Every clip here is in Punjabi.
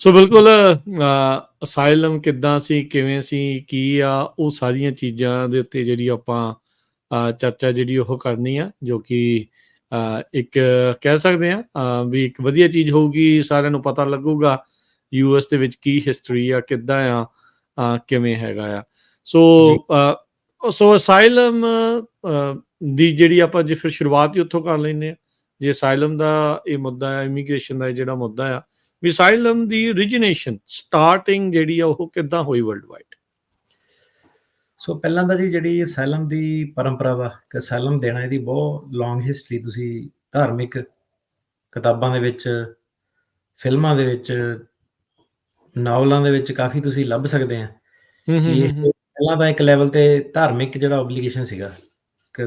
ਸੋ ਬਿਲਕੁਲ ਅਸਾਈਲਮ ਕਿੱਦਾਂ ਸੀ ਕਿਵੇਂ ਸੀ ਕੀ ਆ ਉਹ ਸਾਰੀਆਂ ਚੀਜ਼ਾਂ ਦੇ ਉੱਤੇ ਜਿਹੜੀ ਆਪਾਂ ਚਰਚਾ ਜਿਹੜੀ ਉਹ ਕਰਨੀ ਆ ਜੋ ਕਿ ਇੱਕ ਕਹਿ ਸਕਦੇ ਆ ਵੀ ਇੱਕ ਵਧੀਆ ਚੀਜ਼ ਹੋਊਗੀ ਸਾਰਿਆਂ ਨੂੰ ਪਤਾ ਲੱਗੂਗਾ ਯੂਐਸ ਦੇ ਵਿੱਚ ਕੀ ਹਿਸਟਰੀ ਆ ਕਿੱਦਾਂ ਆ ਕਿਵੇਂ ਹੈਗਾ ਆ। ਸੋ ਸੋ ਅਸਾਈਲਮ ਦੀ ਜਿਹੜੀ ਆਪਾਂ ਜੇ ਫਿਰ ਸ਼ੁਰੂਆਤ ਹੀ ਉੱਥੋਂ ਕਰ ਲੈਂਦੇ ਆ ਜੇ ਅਸਾਈਲਮ ਦਾ ਇਹ ਮੁੱਦਾ ਹੈ ਇਮੀਗ੍ਰੇਸ਼ਨ ਦਾ ਜਿਹੜਾ ਮੁੱਦਾ ਆ ਵੀ ਅਸਾਈਲਮ ਦੀ origination ਸਟਾਰਟਿੰਗ ਜਿਹੜੀ ਆ ਉਹ ਕਿੱਦਾਂ ਹੋਈ ਵਰਲਡ ਵਾਈਡ ਸੋ ਪਹਿਲਾਂ ਤਾਂ ਜੀ ਜਿਹੜੀ ਅਸਾਈਲਮ ਦੀ ਪਰੰਪਰਾ ਵਾ ਕਿ ਅਸਾਈਲਮ ਦੇਣਾ ਇਹਦੀ ਬਹੁਤ ਲੌਂਗ ਹਿਸਟਰੀ ਤੁਸੀਂ ਧਾਰਮਿਕ ਕਿਤਾਬਾਂ ਦੇ ਵਿੱਚ ਫਿਲਮਾਂ ਦੇ ਵਿੱਚ ਨਾਵਲਾਂ ਦੇ ਵਿੱਚ ਕਾਫੀ ਤੁਸੀਂ ਲੱਭ ਸਕਦੇ ਆ। ਇਹ ਪਹਿਲਾਂ ਤਾਂ ਇੱਕ ਲੈਵਲ ਤੇ ਧਾਰਮਿਕ ਜਿਹੜਾ ਆਬਲੀਗੇਸ਼ਨ ਸੀਗਾ ਕਿ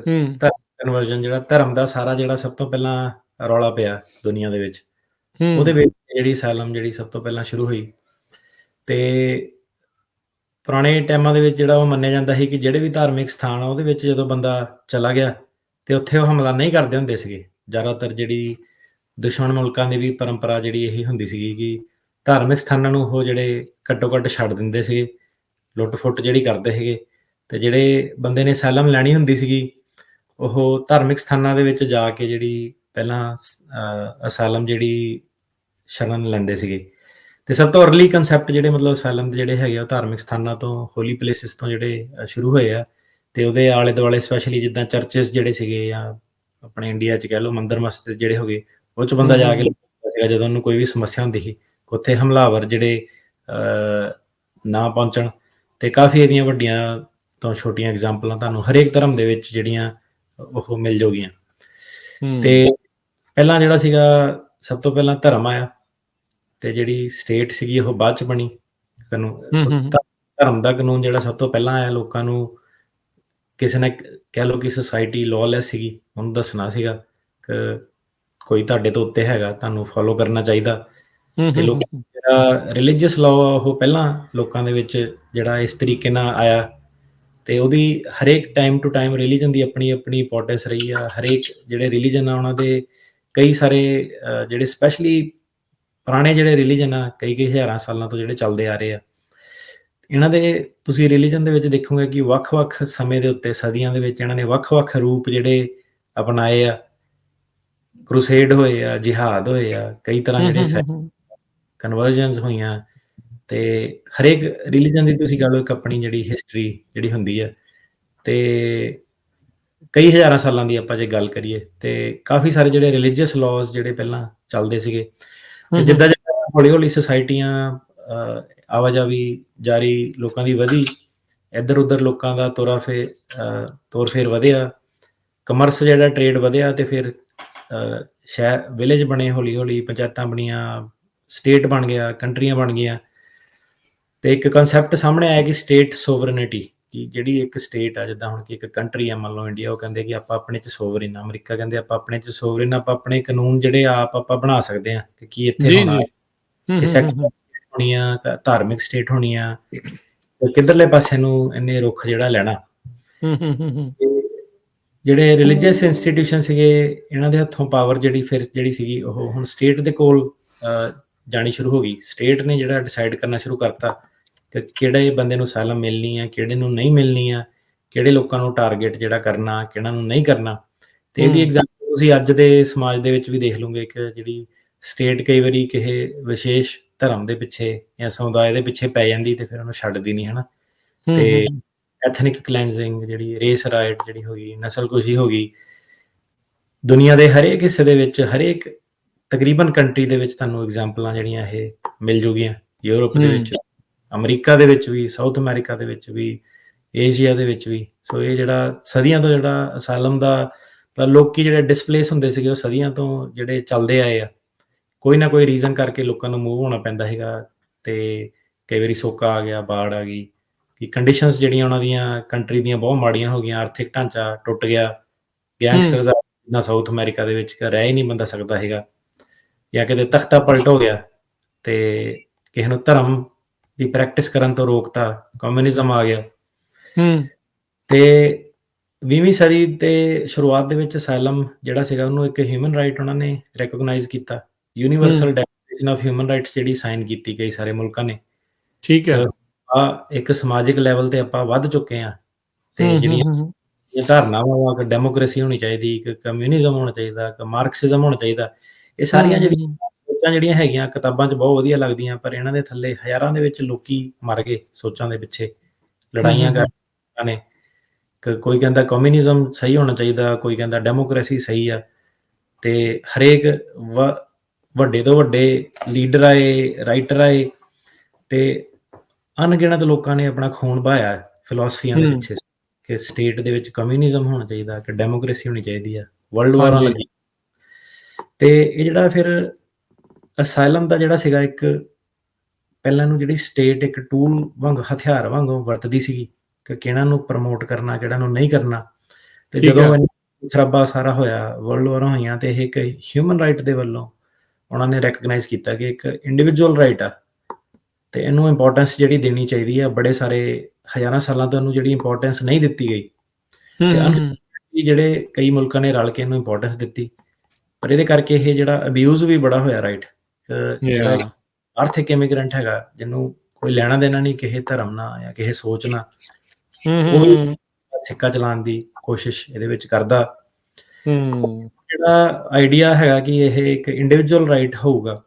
ਕਨਵਰਜਨ ਜਿਹੜਾ ਧਰਮ ਦਾ ਸਾਰਾ ਜਿਹੜਾ ਸਭ ਤੋਂ ਪਹਿਲਾਂ ਰੌਲਾ ਪਿਆ ਦੁਨੀਆ ਦੇ ਵਿੱਚ। ਉਹਦੇ ਵਿੱਚ ਜਿਹੜੀ ਸੈਲਮ ਜਿਹੜੀ ਸਭ ਤੋਂ ਪਹਿਲਾਂ ਸ਼ੁਰੂ ਹੋਈ। ਤੇ ਪੁਰਾਣੇ ਟਾਈਮਾਂ ਦੇ ਵਿੱਚ ਜਿਹੜਾ ਉਹ ਮੰਨਿਆ ਜਾਂਦਾ ਸੀ ਕਿ ਜਿਹੜੇ ਵੀ ਧਾਰਮਿਕ ਸਥਾਨ ਆ, ਉਹਦੇ ਵਿੱਚ ਜਦੋਂ ਬੰਦਾ ਚਲਾ ਗਿਆ, ਤੇ ਉੱਥੇ ਉਹ ਹਮਲਾ ਨਹੀਂ ਕਰਦੇ ਹੁੰਦੇ ਸੀਗੇ। ਜ਼ਿਆਦਾਤਰ ਜਿਹੜੀ ਦੁਸ਼ਮਣ ਮੁਲਕਾਂ ਦੀ ਵੀ ਪਰੰਪਰਾ ਜਿਹੜੀ ਇਹ ਹੁੰਦੀ ਸੀਗੀ ਕਿ ਧਾਰਮਿਕ ਸਥਾਨਾਂ ਨੂੰ ਉਹ ਜਿਹੜੇ ਘੱਟੋ ਘੱਟ ਛੱਡ ਦਿੰਦੇ ਸੀਗੇ, ਲੁੱਟ-ਫੁੱਟ ਜਿਹੜੀ ਕਰਦੇ ਸੀਗੇ। ਤੇ ਜਿਹੜੇ ਬੰਦੇ ਨੇ ਸੈਲਮ ਲੈਣੀ ਹੁੰਦੀ ਸੀਗੀ, ਉਹ ਧਾਰਮਿਕ ਸਥਾਨਾਂ ਦੇ ਵਿੱਚ ਜਾ ਕੇ ਜਿਹੜੀ ਪਹਿਲਾਂ ਅਹ, ਅਸਾਈਲਮ ਜਿਹੜੀ ਸ਼ਰਨ ਲੈਂਦੇ ਸੀਗੇ। ਤੇ ਸਭ ਤੋਂ ਅਰਲੀ ਕਨਸੈਪਟ ਜਿਹੜੇ ਮਤਲਬ ਅਸਾਈਲਮ ਦੇ ਜਿਹੜੇ ਹੈਗੇ ਆ ਉਹ ਧਾਰਮਿਕ ਸਥਾਨਾਂ ਤੋਂ ਹੋਲੀ ਪਲੇਸਿਸ ਤੋਂ ਜਿਹੜੇ ਸ਼ੁਰੂ ਹੋਏ ਆ। ਤੇ ਉਹਦੇ ਆਲੇ ਦੁਆਲੇ ਸਪੈਸ਼ਲੀ ਜਿੱਦਾਂ ਚਰਚਸ ਜਿਹੜੇ ਸੀਗੇ ਜਾਂ ਆਪਣੇ ਇੰਡੀਆ 'ਚ ਕਹਿ ਲਓ ਮੰਦਰ ਮਸਜਿਦ ਜਿਹੜੇ ਹੋਗੇ ਉਹ 'ਚ ਬੰਦਾ ਜਾ ਕੇ ਸੀਗਾ ਜਦੋਂ ਉਹਨੂੰ ਕੋਈ ਵੀ ਸਮੱਸਿਆ ਹੁੰਦੀ ਸੀ। ਉੱਥੇ ਹਮਲਾਵਰ ਜਿਹੜੇ ਨਾ ਪਹੁੰਚਣ। ਤੇ ਕਾਫੀ ਇਹਦੀਆਂ ਵੱਡੀਆਂ ਤੋਂ ਛੋਟੀਆਂ ਐਗਜ਼ਾਮਪਲਾਂ ਤੁਹਾਨੂੰ ਹਰੇਕ ਧਰਮ ਦੇ ਵਿੱਚ ਜਿਹੜੀਆਂ ਉਹ ਮਿਲ ਜਾਊਗੀਆਂ ਤੇ ਪਹਿਲਾਂ ਜਿਹੜਾ ਸੀਗਾ ਸਭ ਤੋਂ ਪਹਿਲਾਂ ਧਰਮ ਆਇਆ ਤੇ ਜਿਹੜੀ ਸਟੇਟ ਸੀਗੀ ਉਹ ਬਾਅਦ ਚ ਬਣੀ। ਕਾਨੂੰਨ ਧਰਮ ਦਾ ਕਾਨੂੰਨ ਜਿਹੜਾ ਸਭ ਤੋਂ ਪਹਿਲਾਂ ਆਇਆ ਲੋਕਾਂ ਨੂੰ ਕਿਸੇ ਨੇ ਕਹਿ ਲਓ ਕਿ ਸੋਸਾਇਟੀ ਲਾਅਲੈਸ ਸੀਗੀ ਉਹਨੂੰ ਦੱਸਣਾ ਸੀਗਾ ਕਿ ਕੋਈ ਤੁਹਾਡੇ ਤੋਂ ਉੱਤੇ ਹੈਗਾ ਤੁਹਾਨੂੰ ਫੋਲੋ ਕਰਨਾ ਚਾਹੀਦਾ। ਤੇ ਲੋਕ ਜਿਹੜਾ ਰਿਲੀਜੀਅਸ ਲਾਅ ਉਹ ਪਹਿਲਾਂ ਲੋਕਾਂ ਦੇ ਵਿੱਚ ਜਿਹੜਾ ਇਸ ਤਰੀਕੇ ਨਾਲ ਆਇਆ। ਤੇ ਉਹਦੀ ਹਰੇਕ ਟਾਈਮ ਟੂ ਟਾਈਮ ਰਿਲੀਜਨ ਦੀ ਆਪਣੀ ਆਪਣੀ ਇੰਪੋਰਟੈਂਸ ਰਹੀ ਆ ਹਰੇਕ ਜਿਹੜੇ ਰਿਲੀਜਨ ਆ ਉਹਨਾਂ ਦੇ ਕਈ ਸਾਰੇ ਜਿਹੜੇ ਸਪੈਸ਼ਲੀ ਪੁਰਾਣੇ ਜਿਹੜੇ ਰਿਲੀਜਨ ਆ ਕਈ ਕਈ ਹਜ਼ਾਰਾਂ ਸਾਲਾਂ ਤੋਂ ਜਿਹੜੇ ਚੱਲਦੇ ਆ ਰਹੇ ਆ। ਇਹਨਾਂ ਦੇ ਤੁਸੀਂ ਰਿਲੀਜਨ ਦੇ ਵਿੱਚ ਦੇਖੋਗੇ ਕਿ ਵੱਖ-ਵੱਖ ਸਮੇਂ ਦੇ ਉੱਤੇ ਸਦੀਆਂ ਦੇ ਵਿੱਚ ਇਹਨਾਂ ਨੇ ਵੱਖ-ਵੱਖ ਰੂਪ ਜਿਹੜੇ ਅਪਣਾਏ ਆ। ਕਰੂਸੇਡ ਹੋਏ ਆ ਜਿਹਾਦ ਹੋਏ ਆ ਕਈ ਤਰ੍ਹਾਂ ਜਿਹੜੇ ਕਨਵਰਜਨਸ ਹੋਈਆਂ। ਤੇ ਹਰੇਕ ਰਿਲੀਜਨ ਦੀ ਤੁਸੀਂ ਲਓ ਇੱਕ ਆਪਣੀ ਜਿਹੜੀ ਹਿਸਟਰੀ ਜਿਹੜੀ ਹੁੰਦੀ ਹੈ ਤੇ ਕਈ ਹਜ਼ਾਰਾਂ ਸਾਲਾਂ ਦੀ ਆਪਾਂ ਜੇ ਗੱਲ ਕਰੀਏ ਤੇ ਕਾਫੀ ਸਾਰੇ ਜਿਹੜੇ ਰਿਲੀਜੀਅਸ ਲਾਜ਼ ਜਿਹੜੇ ਪਹਿਲਾਂ ਚੱਲਦੇ ਸੀਗੇ ਤੇ ਜਿੱਦਾਂ ਜਿੱਦਾਂ ਹੌਲੀ ਹੌਲੀ ਸੁਸਾਇਟੀਆਂ ਅਹ, ਆਵਾਜਾਈ ਜਾਰੀ ਲੋਕਾਂ ਦੀ ਵਧੀ ਇੱਧਰ ਉੱਧਰ ਲੋਕਾਂ ਦਾ ਤੋਰਾ ਫੇ ਤੋਰ ਫੇਰ ਵਧਿਆ ਕਮਰਸ ਜਿਹੜਾ ਟ੍ਰੇਡ ਵਧਿਆ ਤੇ ਫਿਰ ਸ਼ਹਿਰ ਵਿਲੇਜ ਬਣੇ ਹੌਲੀ ਹੌਲੀ ਪੰਚਾਇਤਾਂ ਬਣੀਆਂ ਸਟੇਟ ਬਣ ਗਿਆ ਕੰਟਰੀਆਂ ਬਣ ਗਈਆਂ ਤੇ ਇੱਕ ਕਨਸੈਪਟ ਸਾਹਮਣੇ ਆਇਆ ਕਿ ਸਟੇਟ ਸੋਵਰਨਿਟੀ ਕਿ ਜਿਹੜੀ ਇੱਕ ਸਟੇਟ ਆ ਜਿੱਦਾਂ ਹੁਣ ਕਿ ਇੱਕ ਕੰਟਰੀ ਆ ਮੰਨ ਲਓ ਇੰਡੀਆ ਉਹ ਕਹਿੰਦੇ ਕਿ ਆਪਾਂ ਆਪਣੇ ਚ ਸੋਵਰਨ ਆ ਅਮਰੀਕਾ ਕਹਿੰਦੇ ਆਪਾਂ ਆਪਣੇ ਚ ਸੋਵਰਨ ਆਪਾਂ ਆਪਣੇ ਕਾਨੂੰਨ ਜਿਹੜੇ ਆਪ ਆਪਾਂ ਬਣਾ ਸਕਦੇ ਆ ਕਿ ਕੀ ਇੱਥੇ ਹੋਣਾ ਜੀ। ਕਿ ਸੈਕਟਰ ਹੋਣੀ ਆ ਕ- ਧਾਰਮਿਕ ਸਟੇਟ ਹੋਣੀ ਆ ਤੇ ਕਿੱਧਰਲੇ ਪਾਸੇ ਨੂੰ ਇਹਨੇ ਰੁਖ ਜਿਹੜਾ ਲੈਣਾ। ਜਿਹੜੇ ਰਿਲੀਜੀਅਸ ਇੰਸਟੀਟਿਊਸ਼ਨ ਸੀਗੇ ਇਹਨਾਂ ਦੇ ਹੱਥੋਂ ਪਾਵਰ ਜਿਹੜੀ ਫਿਰ ਜਿਹੜੀ ਸੀਗੀ ਉਹ ਹੁਣ ਸਟੇਟ ਦੇ ਕੋਲ ਜਾਣੀ ਸ਼ੁਰੂ ਹੋ ਗਈ। ਸਟੇਟ ਨੇ ਜਿਹੜਾ ਡਿਸਾਈਡ ਕਰਨਾ ਸ਼ੁਰੂ ਕਰਤਾ। ਕਿ ਕਿਹੜੇ ਬੰਦੇ ਨੂੰ ਸਾਲਮ ਮਿਲਣੀ ਆ ਕਿਹੜੇ ਨੂੰ ਨਹੀਂ ਮਿਲਣੀ ਆ ਕਿਹੜੇ ਲੋਕਾਂ ਨੂੰ ਟਾਰਗੇਟ ਜਿਹੜਾ ਕਰਨਾ ਕਿਹਨਾਂ ਨੂੰ ਨਹੀਂ ਕਰਨਾ ਤੇ ਇਹਦੀ। ਐਗਜ਼ਾਮਪਲ ਤੁਸੀਂ ਅੱਜ ਦੇ ਸਮਾਜ ਦੇ ਵਿੱਚ ਵੀ ਦੇਖ ਲਓਗੇ ਕਿ ਜਿਹੜੀ ਸਟੇਟ ਕਈ ਵਾਰੀ ਕਿਸੇ ਵਿਸ਼ੇਸ਼ ਧਰਮ ਦੇ ਪਿੱਛੇ ਜਾਂ ਸਮੁਦਾਇ ਦੇ ਪਿੱਛੇ ਪੈ ਜਾਂਦੀ ਤੇ ਫਿਰ ਉਹਨੂੰ ਛੱਡਦੀ ਨਹੀਂ ਹਨਾ ਤੇ ਐਥਨਿਕ ਕਲੈਂਜ਼ਿੰਗ ਜਿਹੜੀ ਰੇਸ ਰਾਈਟ ਜਿਹੜੀ ਹੋ ਗਈ ਨਸਲਕੁਸ਼ੀ ਹੋ ਗਈ ਦੁਨੀਆ ਦੇ ਹਰੇਕ ਹਿੱਸੇ ਦੇ ਵਿੱਚ ਹਰੇਕ ਤਕਰੀਬਨ ਕੰਟਰੀ ਦੇ ਵਿੱਚ ਤੁਹਾਨੂੰ ਐਗਜ਼ਾਮਪਲਾਂ ਜਿਹੜੀਆਂ ਇਹ ਮਿਲ ਜੂਗੀਆਂ ਯੂਰਪ ਦੇ। ਵਿੱਚ ਅਮਰੀਕਾ ਦੇ ਵਿੱਚ ਵੀ, ਸਾਊਥ ਅਮਰੀਕਾ ਦੇ ਵਿੱਚ ਵੀ, ਏਸ਼ੀਆ ਦੇ ਵਿੱਚ ਵੀ। ਸੋ ਇਹ ਜਿਹੜਾ ਸਦੀਆਂ ਤੋਂ ਜਿਹੜਾ ਅਸਾਲਮ ਦਾ, ਤਾਂ ਲੋਕੀ ਜਿਹੜੇ ਡਿਸਪਲੇਸ ਹੁੰਦੇ ਸੀਗੇ, ਉਹ ਸਦੀਆਂ ਤੋਂ ਜਿਹੜੇ ਚੱਲਦੇ ਆਏ ਆ। ਕੋਈ ਨਾ ਕੋਈ ਰੀਜ਼ਨ ਕਰਕੇ ਲੋਕਾਂ ਨੂੰ ਮੂਵ ਹੋਣਾ ਪੈਂਦਾ ਹੈਗਾ ਤੇ ਕਈ ਵਾਰੀ ਸੋਕਾ ਆ ਗਿਆ, ਬਾੜ ਆ ਗਈ। ਕਿ ਕੰਡੀਸ਼ਨਸ ਜਿਹੜੀਆਂ ਉਹਨਾਂ ਦੀਆਂ ਕੰਟਰੀ ਦੀਆਂ ਬਹੁਤ ਮਾੜੀਆਂ ਹੋ ਗਈਆਂ, ਆਰਥਿਕ ਢਾਂਚਾ ਟੁੱਟ ਗਿਆ। ਗੈਂਗਸਟਰਸ ਨਾ ਸਾਊਥ ਅਮਰੀਕਾ ਦੇ ਵਿੱਚ ਰਹਿ ਹੀ ਨਹੀਂ ਬੰਦਾ ਸਕਦਾ ਹੈਗਾ। ਜਾਂ ਕਿਤੇ ਤਖਤਾ ਪਲਟ ਹੋ ਗਿਆ ਤੇ ਕਿਸੇ ਨੂੰ ਧਰਮ ਦੀ ਪ੍ਰੈਕਟਿਸ ਕਰਨ ਤੋਂ ਰੋਕਤਾ ਕਮਿਊਨਿਜ਼ਮ ਆ ਗਿਆ। ਹੂੰ। ਤੇ 20ਵੀਂ ਸਦੀ ਤੇ ਸ਼ੁਰੂਆਤ ਦੇ ਵਿੱਚ ਅਸਾਈਲਮ ਜਿਹੜਾ ਸੀਗਾ ਉਹਨੂੰ ਇੱਕ ਹਿਊਮਨ ਰਾਈਟ ਉਹਨਾਂ ਨੇ ਰੈਕਗਨਾਈਜ਼ ਕੀਤਾ। Universal declaration of human rights ਜਿਹੜੀ ਸਾਈਨ ਕੀਤੀ ਕਈ ਸਾਰੇ ਮੁਲਕਾਂ ਨੇ। ਠੀਕ ਹੈ। ਆ ਇੱਕ ਸਮਾਜਿਕ ਲੈਵਲ ਤੇ ਆਪਾਂ ਵੱਧ ਚੁੱਕੇ ਆ ਤੇ ਜਿਹੜੀਆਂ ਇਹ ਧਾਰਨਾਵਾਂ ਕਿ ਡੈਮੋਕ੍ਰੇਸੀ ਹੋਣੀ ਚਾਹੀਦੀ ਕਿ ਕਮਿਊਨਿਜ਼ਮ ਹੋਣਾ ਚਾਹੀਦਾ ਕਿ ਮਾਰਕਸਿਜ਼ਮ ਹੋਣਾ ਚਾਹੀਦਾ ਇਹ ਸਾਰੀਆਂ ਜਿਹੜੀਆਂ ਸੋਚਾਂ ਜਿਹੜੀਆਂ ਹੈਗੀਆਂ ਕਿਤਾਬਾਂ 'ਚ ਬਹੁਤ ਵਧੀਆ ਲੱਗਦੀਆਂ ਪਰ ਇਹਨਾਂ ਦੇ ਥੱਲੇ ਹਜ਼ਾਰਾਂ ਦੇ ਵਿੱਚ ਲੋਕੀ ਮਰ ਗਏ ਸੋਚਾਂ ਦੇ ਪਿੱਛੇ। ਲੜਾਈਆਂ ਕਰ ਨੇ। ਕੋਈ ਕਹਿੰਦਾ ਕਮਿਊਨਿਜ਼ਮ ਸਹੀ ਹੋਣਾ ਚਾਹੀਦਾ ਕੋਈ ਕਹਿੰਦਾ ਡੈਮੋਕ੍ਰੇਸੀ ਸਹੀ ਆ। ਤੇ ਹਰੇਕ ਵੱਡੇ ਤੋਂ ਵੱਡੇ ਲੀਡਰ ਆਏ ਰਾਈਟਰ ਆਏ ਤੇ ਅਣਗਿਣਤ ਲੋਕਾਂ ਨੇ ਆਪਣਾ ਖੂਨ ਬਹਾਇਆ ਫਿਲਾਸਫੀਆਂ ਦੇ। ਪਿੱਛੇ। ਕਿ ਸਟੇਟ ਦੇ ਵਿੱਚ ਕਮਿਊਨਿਜ਼ਮ ਹੋਣਾ ਚਾਹੀਦਾ ਕਿ ਡੈਮੋਕ੍ਰੇਸੀ ਹੋਣੀ ਚਾਹੀਦੀ ਆ। ਵਰਲਡ ਵਾਰਾਂ। ਲੱਗੀ। ਤੇ ਇਹ ਜਿਹੜਾ ਫਿਰ ਅਸਾਈਲਮ ਦਾ ਜਿਹੜਾ ਸੀਗਾ ਇੱਕ ਪਹਿਲਾਂ ਨੂੰ ਜਿਹੜੀ ਸਟੇਟ ਇੱਕ ਟੂਲ ਵਾਂਗ ਹਥਿਆਰ ਵਾਂਗੂ ਵਰਤਦੀ ਸੀਗੀ ਕਿ ਕਿਹਨਾਂ ਨੂੰ ਪ੍ਰਮੋਟ ਕਰਨਾ ਕਿਹੜਾ ਨੂੰ ਨਹੀਂ ਕਰਨਾ। ਤੇ ਜਦੋਂ ਖਰਾਬਾ ਸਾਰਾ ਹੋਇਆ ਵਰਲਡ ਵਾਰਾਂ ਹੋਈਆਂ ਤੇ ਇਹ ਇੱਕ ਹਿਊਮਨ ਰਾਈਟ ਦੇ ਵੱਲੋਂ ਉਹਨਾਂ ਨੇ ਰੈਕਗਨਾਈਜ਼ ਕੀਤਾ ਕਿ ਇੱਕ ਇੰਡੀਵਿਜੂਅਲ ਰਾਈਟ ਆ। ਤੇ ਇਹਨੂੰ ਇੰਪੋਰਟੈਂਸ ਜਿਹੜੀ ਦੇਣੀ ਚਾਹੀਦੀ ਆ ਬੜੇ ਸਾਰੇ ਹਜ਼ਾਰਾਂ ਸਾਲਾਂ ਤੋਂ ਇਹਨੂੰ ਜਿਹੜੀ ਇੰਪੋਰਟੈਂਸ ਨਹੀਂ ਦਿੱਤੀ ਗਈ। ਤੇ ਜਿਹੜੇ ਕਈ ਮੁਲਕਾਂ ਨੇ ਰਲ ਕੇ ਇਹਨੂੰ ਇੰਪੋਰਟੈਂਸ ਦਿੱਤੀ। ਪਰ ਇਹਦੇ ਕਰਕੇ ਇਹ ਜਿਹੜਾ ਅਬਿਊਜ਼ ਵੀ ਬੜਾ ਹੋਇਆ ਰਾਈਟ ਜਿਹੜਾ ਆਰਥਿਕ ਇਮੀਗ੍ਰੈਂਟ ਹੈਗਾ ਜਿਹਨੂੰ ਕੋਈ ਲੈਣਾ ਦੇਣਾ ਨਹੀਂ ਕਿਸੇ ਧਰਮ ਨਾਲ ਜਾਂ ਕਿਸੇ ਸੋਚ ਨਾਲ। ਹੂੰ, ਉਹ ਸਿੱਕਾ ਚਲਾਉਣ ਦੀ ਕੋਸ਼ਿਸ਼ ਇਹਦੇ ਵਿੱਚ ਕਰਦਾ। ਹੂੰ, ਜਿਹੜਾ ਆਈਡੀਆ ਹੈਗਾ ਕਿ ਇਹ ਇੱਕ ਇੰਡੀਵਿਜੂਅਲ ਰਾਈਟ ਹੋਊਗਾ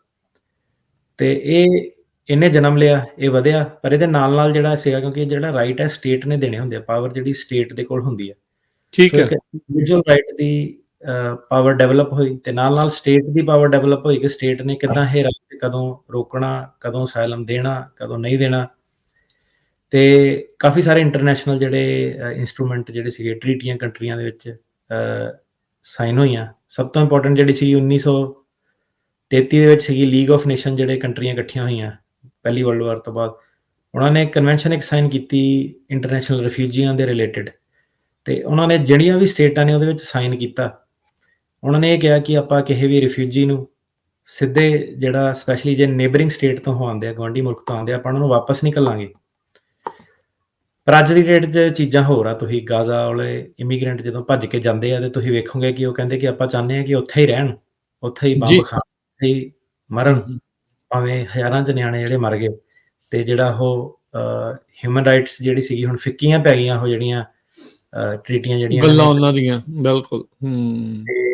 ਤੇ ਇਹ ਇਹਨੇ ਜਨਮ ਲਿਆ ਇਹ ਵਧਿਆ ਪਰ ਇਹਦੇ ਨਾਲ ਨਾਲ ਜਿਹੜਾ ਸੀਗਾ ਕਿਉਂਕਿ ਜਿਹੜਾ ਰਾਈਟ ਹੈ ਸਟੇਟ ਨੇ ਦੇਣੇ ਹੁੰਦੇ ਆ ਪਾਵਰ ਜਿਹੜੀ ਸਟੇਟ ਦੇ ਕੋਲ ਹੁੰਦੀ ਹੈ ਠੀਕ ਹੈ। ਇੰਡੀਵਿਜੂਅਲ ਰਾਈਟ ਦੀ ਪਾਵਰ ਡਿਵੈਲਪ ਹੋਈ ਤੇ ਨਾਲ ਨਾਲ ਸਟੇਟ ਦੀ ਪਾਵਰ ਡਿਵੈਲਪ ਹੋਈ ਕਿ ਸਟੇਟ ਨੇ ਕਿਦਾਂ ਹੇਰਾ ਕਦੋਂ ਰੋਕਣਾ, ਕਦੋਂ ਸਾਇਲਮ ਦੇਣਾ, ਕਦੋਂ ਨਹੀਂ ਦੇਣਾ। ਤੇ ਕਾਫੀ ਸਾਰੇ ਇੰਟਰਨੈਸ਼ਨਲ ਜਿਹੜੇ ਇਨਸਟਰੂਮੈਂਟ ਜਿਹੜੇ ਸੀਗੇ ਟ੍ਰੀਟੀਆਂ ਕੰਟਰੀਆਂ ਦੇ ਵਿੱਚ ਸਾਈਨ ਹੋਈਆਂ। ਸਭ ਤੋਂ ਇੰਪੋਰਟੈਂਟ ਜਿਹੜੀ ਸੀ 1933 ਦੇ ਵਿੱਚ ਸੀਗੀ ਲੀਗ ਆਫ ਨੇਸ਼ਨ ਜਿਹੜੇ ਕੰਟਰੀਆਂ ਇਕੱਠੀਆਂ ਹੋਈਆਂ ਪਹਿਲੀ ਵਰਲਡ ਵਾਰ ਤੋਂ ਬਾਅਦ। ਉਹਨਾਂ ਨੇ ਕਨਵੈਨਸ਼ਨ ਇੱਕ ਸਾਈਨ ਕੀਤੀ ਇੰਟਰਨੈਸ਼ਨਲ ਰਿਫਿਊਜੀਆਂ ਦੇ ਰਿਲੇਟਡ ਤੇ ਉਹਨਾਂ ਨੇ ਜਿਹੜੀਆਂ ਵੀ ਸਟੇਟਾਂ ਨੇ ਉਹਦੇ ਵਿੱਚ ਸਾਈਨ ਕੀਤਾ। ਉਹਨਾਂ ਨੇ ਇਹ ਕਿਹਾ ਕਿ ਆਪਾਂ ਕਿਸੇ ਵੀ ਰਿਫਿਊਜੀ ਨੂੰ ਸਿੱਧੇ ਜਿਹੜਾ ਸਪੈਸ਼ਲੀ ਜੇ ਨੇਬਰਿੰਗ ਸਟੇਟ ਤੋਂ ਆਉਂਦੇ ਆ ਗਵਾਂਢੀ ਮੁਲਕ ਤੋਂ ਆਉਂਦੇ ਆ ਆਪਾਂ ਉਹਨਾਂ ਨੂੰ ਵਾਪਸ ਨਹੀਂ ਘੱਲਾਂਗੇ ਪਰ ਅੱਜ ਦੀ ਡੇਟ 'ਚ ਚੀਜ਼ਾਂ ਹੋਰ ਆ ਤੁਸੀਂ ਗਾਜ਼ਾ ਵਾਲੇ ਇਮੀਗ੍ਰੈਂਟ ਜਦੋਂ ਭੱਜ ਕੇ ਜਾਂਦੇ ਆ ਤੇ ਤੁਸੀਂ ਵੇਖੋਗੇ ਕਿ ਉਹ ਕਹਿੰਦੇ ਕਿ ਆਪਾਂ ਚਾਹੁੰਦੇ ਆ ਕਿ ਉੱਥੇ ਹੀ ਰਹਿਣ ਉੱਥੇ ਹੀ। ਬੰਬ ਖਾਣ ਹੀ ਮਰਨ ਭਾਵੇਂ ਹਜ਼ਾਰਾਂ ਚ ਨਿਆਣੇ ਜਿਹੜੇ ਮਰ ਗਏ ਤੇ ਜਿਹੜਾ ਉਹ ਹਿਊਮਨ ਰਾਈਟਸ ਜਿਹੜੀ ਸੀਗੀ ਹੁਣ ਫਿੱਕੀਆਂ ਪੈ ਗਈਆਂ ਉਹ ਜਿਹੜੀਆਂ ਟ੍ਰੀਟੀਆਂ ਜਿਹੜੀਆਂ ਗੱਲਾਂ ਉਹਨਾਂ ਦੀਆਂ ਬਿਲਕੁਲ ਹੂੰ। ਤੇ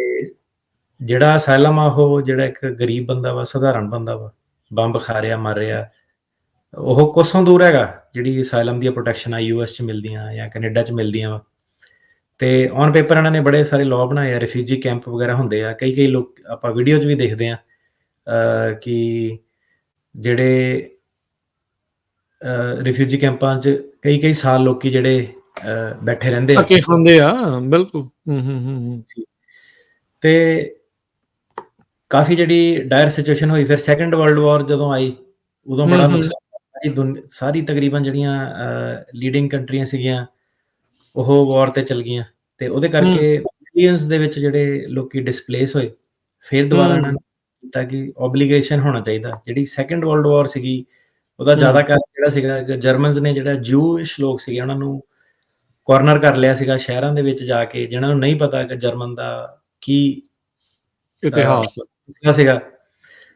ਜਿਹੜਾ ਅਸਾਈਲਮ ਆ ਉਹ ਜਿਹੜਾ ਇੱਕ ਗਰੀਬ ਬੰਦਾ ਵਾ ਸਧਾਰਨ ਬੰਦਾ ਵਾ ਬੰਬ ਖਾ ਰਿਹਾ ਮਰ ਰਿਹਾ ਉਹ ਕੋਸੋਂ ਦੂਰ ਹੈਗਾ ਜਿਹੜੀ ਅਸਾਈਲਮ ਦੀ ਪ੍ਰੋਟੈਕਸ਼ਨ ਆ ਯੂਐਸ ਚ ਮਿਲਦੀਆਂ ਜਾਂ ਕੈਨੇਡਾ ਚ ਮਿਲਦੀਆਂ ਵਾ। ਤੇ ਔਨ ਪੇਪਰ ਇਹਨਾਂ ਨੇ ਬੜੇ ਸਾਰੇ ਲਾਅ ਬਣਾਏ ਆ ਰਿਫਿਊਜੀ ਕੈਂਪ ਵਗੈਰਾ ਹੁੰਦੇ ਆ ਕਈ ਕਈ ਲੋਕ ਆਪਾਂ ਵੀਡੀਓ 'ਚ ਵੀ ਦੇਖਦੇ ਆ ਕਿ ਜਿਹੜੇ ਰਿਫਿਊਜੀ ਕੈਂਪਾਂ 'ਚ ਕਈ ਕਈ ਸਾਲ ਲੋਕੀ ਜਿਹੜੇ ਬੈਠੇ ਰਹਿੰਦੇ ਆ। ਧੱਕੇ ਖਾਂਦੇ ਆ ਬਿਲਕੁਲ। ਹੂੰ ਹੂੰ ਹੂੰ। ਤੇ ਕਾਫੀ ਜਿਹੜੀ ਡਾਇਰ ਸਿਚੁਏਸ਼ਨ ਹੋਈ ਫਿਰ ਸੈਕੰਡ ਵਰਲਡ ਵਾਰ ਜਦੋਂ ਆਈ ਉਦੋਂ ਬੜਾ। ਨੁਕਸਾਨ ਸਾਰੀ ਤਕਰੀਬਨ ਜਿਹੜੀਆਂ ਲੀਡਿੰਗ ਕੰਟਰੀਆਂ ਸੀਗੀਆਂ ਉਹ ਵਾਰ ਤੇ ਚਲ ਗਈਆਂ। ਤੇ ਉਹਦੇ ਕਰਕੇ ਮਿਲੀਅਨਸ ਦੇ ਵਿੱਚ ਜਿਹੜੇ ਲੋਕੀ ਡਿਸਪਲੇਸ ਹੋਏ ਫਿਰ ਦੁਬਾਰਾ ਨੇ ਕੀਤਾ ਕਿ ਆਬਲੀਗੇਸ਼ਨ ਹੋਣਾ ਚਾਹੀਦਾ। ਜਿਹੜੀ ਸੈਕੰਡ ਵਰਲਡ ਵਾਰ ਸੀਗੀ ਉਹਦਾ। ਜ਼ਿਆਦਾ ਕਾਰਨ ਜਿਹੜਾ ਸੀਗਾ ਜਰਮਨਸ ਨੇ ਜਿਹੜਾ ਜੂਇਸ਼ ਲੋਕ ਸੀਗੇ ਉਹਨਾਂ ਨੂੰ ਕਾਰਨਰ ਕਰ ਲਿਆ ਸੀਗਾ ਸ਼ਹਿਰਾਂ ਦੇ ਵਿੱਚ ਜਾ ਕੇ ਜਿਨ੍ਹਾਂ ਨੂੰ ਨਹੀਂ ਪਤਾ ਕਿ ਜਰਮਨ ਦਾ ਕੀ ਇਤਿਹਾਸ। ਕਿਹਾ ਸੀਗਾ।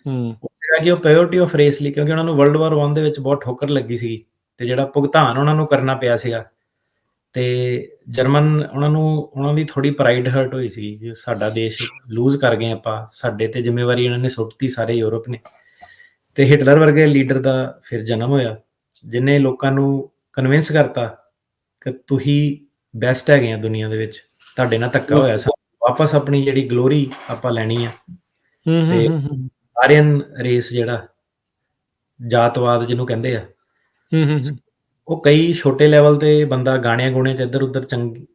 ਹੂੰ। ਉਹ ਸੀਗਾ ਕਿ ਉਹ ਪਿਓਰਿਟੀ ਆਫ ਰੇਸ ਲਈ ਕਿਉਂਕਿ ਉਹਨਾਂ ਨੂੰ ਵਰਲਡ ਵਾਰ 1 ਦੇ ਵਿੱਚ ਬਹੁਤ ਠੋਕਰ ਲੱਗੀ ਸੀ ਤੇ ਜਿਹੜਾ ਭੁਗਤਾਨ ਉਹਨਾਂ ਨੂੰ ਕਰਨਾ ਪਿਆ ਸੀਗਾ। ਤੇ ਜਰਮਨ ਉਹਨਾਂ ਨੂੰ ਉਹਨਾਂ ਦੀ ਥੋੜੀ ਪ੍ਰਾਈਡ ਹਰਟ ਹੋਈ ਸੀ ਕਿ ਸਾਡਾ ਦੇਸ਼ ਲੂਜ਼ ਕਰ ਗਏ ਆਪਾਂ ਸਾਡੇ ਤੇ ਜ਼ਿੰਮੇਵਾਰੀ ਇਹਨਾਂ ਨੇ ਸੁੱਟਤੀ ਸਾਰੇ ਯੂਰਪ ਨੇ। ਤੇ ਹਿਟਲਰ ਵਰਗੇ ਲੀਡਰ ਦਾ ਫਿਰ ਜਨਮ ਹੋਇਆ ਜਿਨੇ ਲੋਕਾਂ ਨੂੰ ਕਨਵਿੰਸ ਕਰਤਾ ਕਿ ਤੁਸੀਂ ਬੈਸਟ ਹੈਗੇ ਆ ਦੁਨੀਆ ਦੇ ਵਿੱਚ ਤੁਹਾਡੇ ਨਾਲ ਧੱਕਾ ਹੋਇਆ ਸਾ ਵਾਪਸ ਆਪਣੀ ਜਿਹੜੀ ਗਲੋਰੀ ਆਪਾਂ ਲੈਣੀ ਆ। ਤੇ- ਹੂੰ, ਹੂੰ। ਆਰੀਅਨ ਰੇਸ ਜਿਹੜਾ ਜਾਤਵਾਦ ਜਿਹਨੂੰ ਕਹਿੰਦੇ ਆ ਹੂੰ ਹੂੰ ਹੂੰ। ਉਹ ਕਈ ਛੋਟੇ ਲੈਵਲ ਤੇ ਬੰਦਾ ਗਾਣਿਆਂ ਗੁਣਿਆਂ ਚ ਇੱਧਰ ਉੱਧਰ ਚੰਗੀ